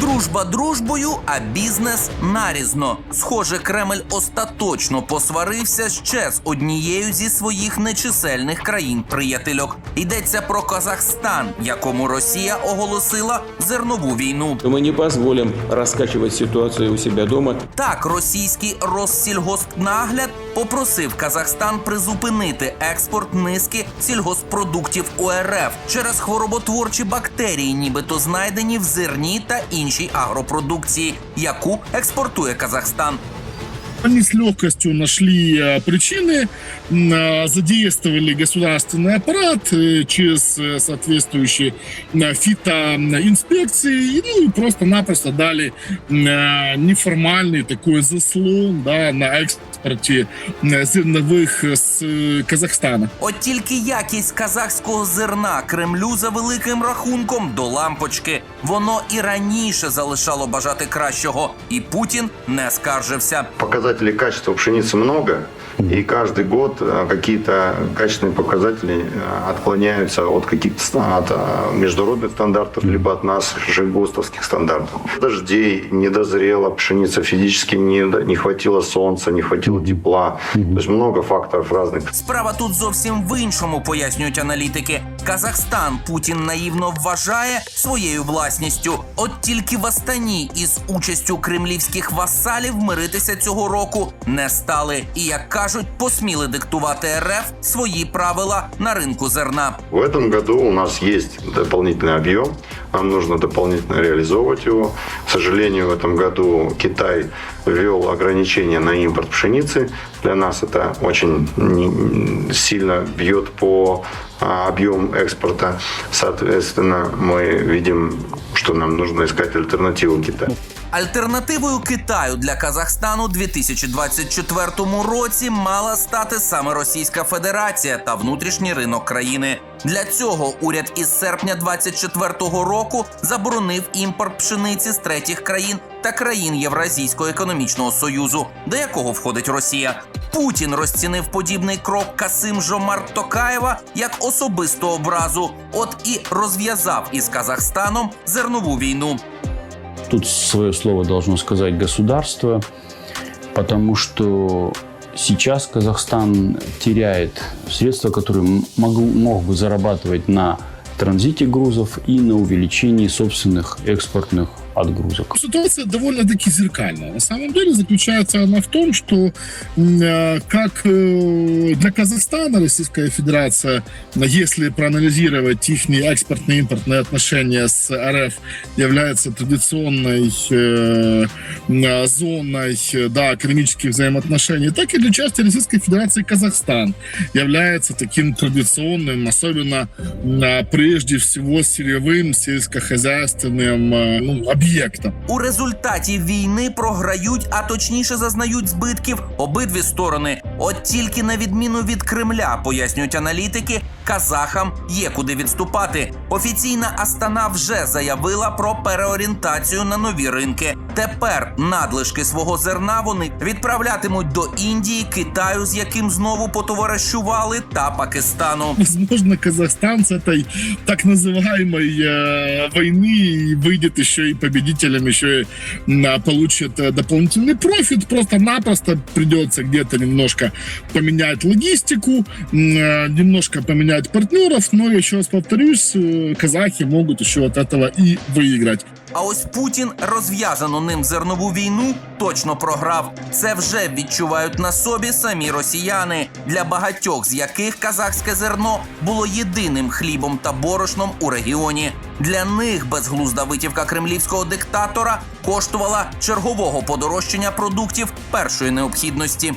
Дружба дружбою, а бізнес нарізно. Схоже, Кремль остаточно посварився ще з однією зі своїх нечисельних країн-приятельок. Йдеться про Казахстан, якому Росія оголосила зернову війну. Мы не позволим раскачивать ситуацию у себя дома. Так, російський Россільгоспнагляд попросив Казахстан призупинити експорт низки сільгоспродуктів УРФ через хвороботворчі бактерії, нібито знайдені в зерні та іншій агропродукції, яку експортує Казахстан. Они с легкостью нашли э, причины, м, э, задействовали государственный аппарат э, через э, соответствующие э, фитоинспекции и, ну, и просто-напросто дали м, э, неформальный такой заслон да, на экспорте э, зерновых с э, Казахстана. От тільки якість казахського зерна Кремлю за великим рахунком до лампочки. Воно і раніше залишало бажати кращого, і Путін не скаржився. Показателей качества пшеницы много, и каждый год э, какие-то качественные показатели э, отклоняются от каких-то ста- от э, международных стандартов, либо от наших же ГОСТовских стандартов. Дождей, не дозрела пшеница, физически не, не хватило солнца, не хватило тепла. То есть много факторов разных. Справа тут зовсім в іншому, пояснюють аналітики. Казахстан Путін наївно вважає своєю власністю. От тільки в Астані із участю кремлівських васалів миритися цього року не стали. І як кажуть, посміли диктувати РФ свої правила на ринку зерна. В этом году у нас есть дополнительный объем, нам нужно дополнительно реализовывать его. К сожалению, в этом году Китай ввел ограничения на импорт пшеницы. Для нас это очень не- сильно бьет по а, объему экспорта. Соответственно, мы видим, что нам нужно искать альтернативу Китаю. Альтернативою Китаю для Казахстану у 2024 році мала стати саме Російська Федерація та внутрішній ринок країни. Для цього уряд із серпня 2024 року заборонив імпорт пшениці з третіх країн та країн Євразійського економічного союзу, до якого входить Росія. Путін розцінив подібний крок Касим Жомарт Токаєва як особисту образу. От і розв'язав із Казахстаном зернову війну Тут свое слово должно сказать государство, потому что сейчас Казахстан теряет средства, которые м- могу, мог бы зарабатывать на транзите грузов и на увеличении собственных экспортных отгрузок. Ситуация довольно-таки зеркальная. На самом деле заключается она в том, что э, как э, для Казахстана Российская Федерация, если проанализировать их экспортные и импортные отношения с РФ, является традиционной э, зоной да, экономических взаимоотношений, так и для части Российской Федерации Казахстан является таким традиционным, особенно прежде всего сырьевым, сельскохозяйственным ну, объектом. У результаті війни програють, а точніше зазнають збитків обидві сторони. От тільки на відміну від Кремля, пояснюють аналітики, казахам є куди відступати. Офіційна Астана вже заявила про переорієнтацію на нові ринки. Тепер надлишки свого зерна вони відправлятимуть до Індії, Китаю, з яким знову потоваришували, та Пакистану. Возможно, Казахстан с этой так называемой э, войны выйдет еще и победителем, еще и м, а, получит э, дополнительный профит. Просто-напросто придется где-то немножко поменять логистику, м, э, немножко поменять партнеров. Но еще раз повторюсь, э, казахи могут еще от этого и выиграть. А ось Путін розв'язану ним зернову війну точно програв. Це вже відчувають на собі самі росіяни, для багатьох з яких казахське зерно було єдиним хлібом та борошном у регіоні. Для них безглузда витівка кремлівського диктатора коштувала чергового подорожчання продуктів першої необхідності.